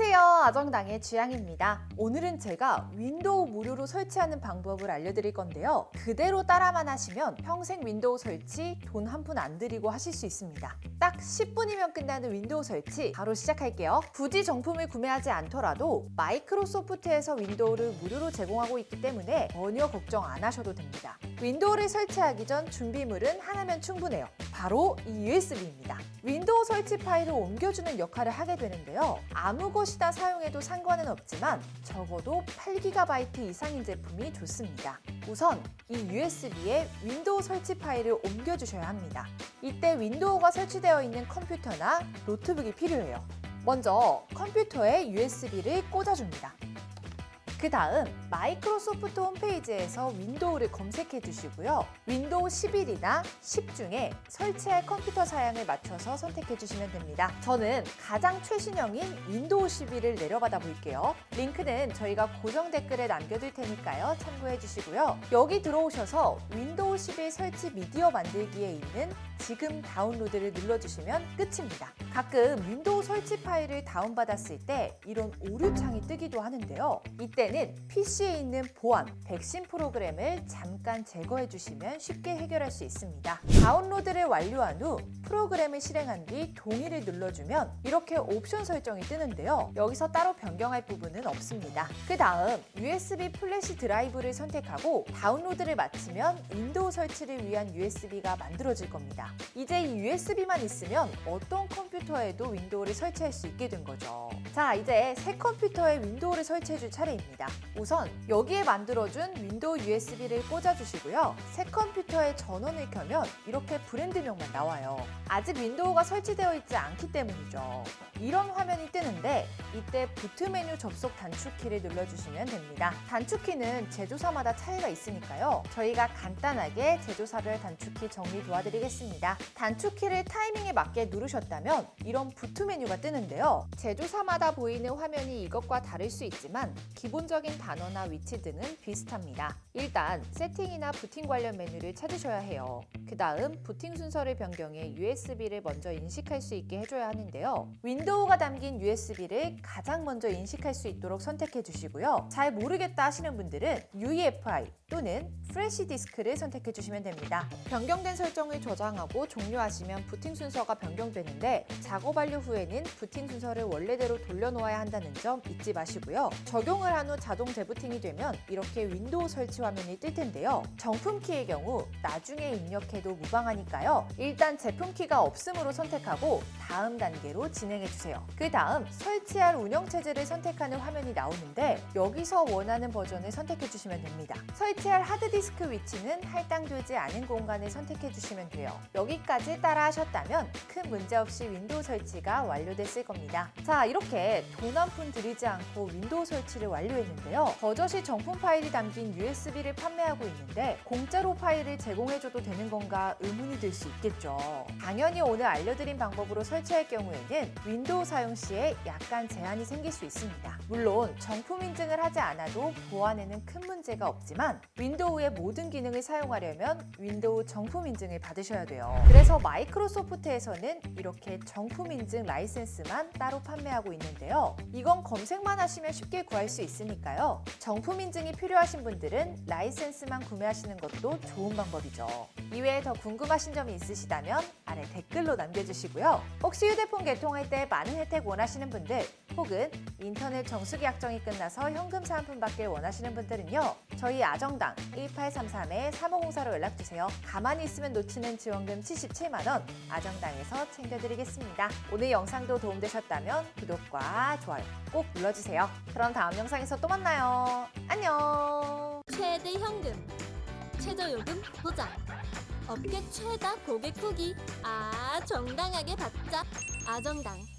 안녕하세요. 아정당의 주양입니다. 오늘은 제가 윈도우 무료로 설치하는 방법을 알려드릴 건데요. 그대로 따라만 하시면 평생 윈도우 설치 돈 한 푼 안 들이고 하실 수 있습니다. 딱 10분이면 끝나는 윈도우 설치 바로 시작할게요. 굳이 정품을 구매하지 않더라도 마이크로소프트에서 윈도우를 무료로 제공하고 있기 때문에 전혀 걱정 안 하셔도 됩니다. 윈도우를 설치하기 전 준비물은 하나면 충분해요. 바로 이 USB입니다. 윈도우 설치 파일을 옮겨주는 역할을 하게 되는데요. 아무 것 이다 사용해도 상관은 없지만 적어도 8GB 이상인 제품이 좋습니다. 우선 이 USB에 윈도우 설치 파일을 옮겨주셔야 합니다. 이때 윈도우가 설치되어 있는 컴퓨터나 노트북이 필요해요. 먼저 컴퓨터에 USB를 꽂아줍니다. 그 다음 마이크로소프트 홈페이지에서 윈도우를 검색해 주시고요. 윈도우 11이나 10 중에 설치할 컴퓨터 사양을 맞춰서 선택해 주시면 됩니다. 저는 가장 최신형인 윈도우 11을 내려받아 볼게요. 링크는 저희가 고정 댓글에 남겨둘 테니까요. 참고해 주시고요. 여기 들어오셔서 윈도우 11 설치 미디어 만들기에 있는 지금 다운로드를 눌러주시면 끝입니다. 가끔 윈도우 설치 파일을 다운받았을 때 이런 오류 창이 뜨기도 하는데요. 이때 는 PC에 있는 보안, 백신 프로그램을 잠깐 제거해 주시면 쉽게 해결할 수 있습니다. 다운로드를 완료한 후 프로그램을 실행한 뒤 동의를 눌러주면 이렇게 옵션 설정이 뜨는데요. 여기서 따로 변경할 부분은 없습니다. 그 다음 USB 플래시 드라이브를 선택하고 다운로드를 마치면 윈도우 설치를 위한 USB가 만들어질 겁니다. 이제 이 USB만 있으면 어떤 컴퓨터에도 윈도우를 설치할 수 있게 된 거죠. 자, 이제 새 컴퓨터에 윈도우를 설치해 줄 차례입니다. 우선 여기에 만들어준 윈도우 USB를 꽂아주시고요. 새 컴퓨터의 전원을 켜면 이렇게 브랜드명만 나와요. 아직 윈도우가 설치되어 있지 않기 때문이죠. 이런 화면이 뜨는데 이때 부트 메뉴 접속 단축키를 눌러주시면 됩니다. 단축키는 제조사마다 차이가 있으니까요. 저희가 간단하게 제조사별 단축키 정리 도와드리겠습니다. 단축키를 타이밍에 맞게 누르셨다면 이런 부트 메뉴가 뜨는데요. 제조사마다 보이는 화면이 이것과 다를 수 있지만 기본적인 단어나 위치 등은 비슷합니다. 일단 세팅이나 부팅 관련 메뉴를 찾으셔야 해요. 그 다음 부팅 순서를 변경해 USB를 먼저 인식할 수 있게 해줘야 하는데요. 윈도우가 담긴 USB를 가장 먼저 인식할 수 있도록 선택해 주시고요. 잘 모르겠다 하시는 분들은 UEFI 또는 프레시 디스크를 선택해 주시면 됩니다. 변경된 설정을 저장하고 종료하시면 부팅 순서가 변경되는데 작업 완료 후에는 부팅 순서를 원래대로 돌려 놓아야 한다는 점 잊지 마시고요. 적용을 한 후 자동 재부팅이 되면 이렇게 윈도우 설치 화면이 뜰 텐데요. 정품 키의 경우 나중에 입력해도 무방하니까요. 일단 제품 키가 없음으로 선택하고 다음 단계로 진행해 주세요. 그 다음 설치할 운영 체제를 선택하는 화면이 나오는데 여기서 원하는 버전을 선택해 주시면 됩니다. 설치할 하드디스크 위치는 할당되지 않은 공간을 선택해 주시면 돼요. 여기까지 따라 하셨다면 큰 문제 없이 윈도우 설치가 완료됐을 겁니다. 자, 이렇게 돈 한 푼 들이지 않고 윈도우 설치를 완료했는데요. 버젓이 정품 파일이 담긴 USB를 판매하고 있는데 공짜로 파일을 제공해줘도 되는 건가 의문이 들 수 있겠죠. 당연히 오늘 알려드린 방법으로 설치할 경우에는 윈도우 사용 시에 약간 제한이 생길 수 있습니다. 물론 정품 인증을 하지 않아도 보안에는 큰 문제가 없지만 윈도우의 모든 기능을 사용하려면 윈도우 정품 인증을 받으셔야 돼요. 그래서 마이크로소프트에서는 이렇게 정품 인증 라이센스만 따로 판매하고 있는 데요. 이건 검색만 하시면 쉽게 구할 수 있으니까요. 정품 인증이 필요하신 분들은 라이센스만 구매하시는 것도 좋은 방법이죠. 이외에 더 궁금하신 점이 있으시다면 아래 댓글로 남겨주시고요. 혹시 휴대폰 개통할 때 많은 혜택 원하시는 분들 혹은 인터넷 정수기 약정이 끝나서 현금 사은품 받길 원하시는 분들은요. 저희 아정당 1833-3504로 연락주세요. 가만히 있으면 놓치는 지원금 77만원 아정당에서 챙겨드리겠습니다. 오늘 영상도 도움되셨다면 구독과 좋아요 꼭 눌러주세요. 그럼 다음 영상에서 또 만나요. 안녕! 최대 현금, 최저 요금 보장, 업계 최다 고객 후기, 아 정당하게 받자, 아정당.